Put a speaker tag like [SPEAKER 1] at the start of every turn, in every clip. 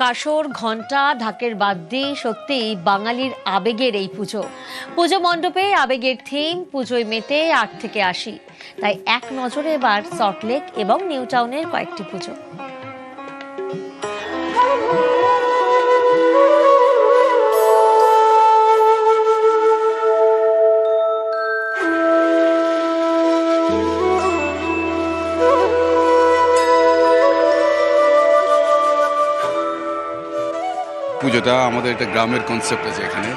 [SPEAKER 1] কাসর ঘণ্টা, ঢাকের বাদ্যে সত্যিই বাঙালির আবেগের এই পুজো। পুজো মণ্ডপে আবেগের থিম, পুজোয় মেতে আট থেকে আসি তাই এক নজরে এবার সল্টলেক এবং নিউ টাউনের কয়েকটি পুজো।
[SPEAKER 2] পুজোটা আমাদের একটা গ্রামের কনসেপ্ট আছে এখানে।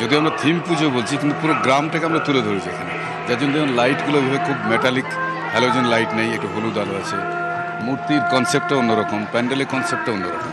[SPEAKER 2] যদি আমরা থিম পুজো বলছি, কিন্তু পুরো গ্রামটাকে আমরা তুলে ধরেছি এখানে। যার জন্য লাইটগুলো ভেবে খুব মেটালিক হ্যালোজেন লাইট নেই, একটু হলুদ আলো আছে। মূর্তির কনসেপ্টটা অন্যরকম প্যান্ডেলের কনসেপ্টটা অন্যরকম।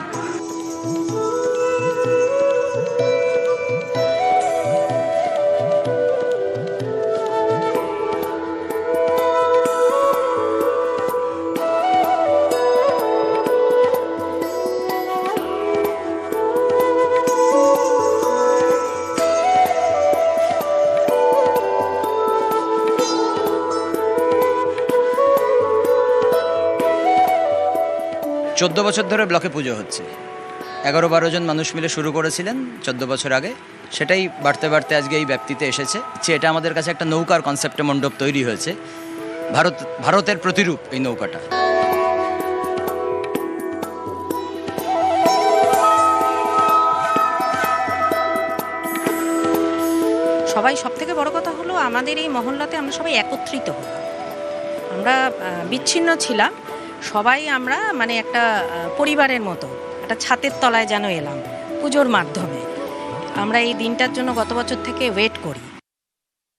[SPEAKER 3] চোদ্দ বছর ধরে ব্লকে পুজো হচ্ছে। এগারো বারো জন মানুষ মিলে শুরু করেছিলেন চোদ্দ বছর আগে। সেটাই বাড়তে বাড়তে আজকে এই ব্যাপ্তিতে এসেছে। যে এটা আমাদের কাছে একটা নৌকার কনসেপ্টে মণ্ডপ তৈরি হয়েছে। ভারত, ভারতের প্রতিরূপ এই নৌকাটা।
[SPEAKER 4] সবাই সব থেকে বড় কথা হলো, আমাদের এই মহল্লাতে আমরা সবাই একত্রিত হলাম। আমরা বিচ্ছিন্ন ছিলাম। সবাই আমরা মানে একটা পরিবারের মতো, একটা ছাতের তলায় যেন এলাম, পুজোর মাধ্যমে। আমরা এই দিনটার জন্য গত বছর থেকে ওয়েট করি।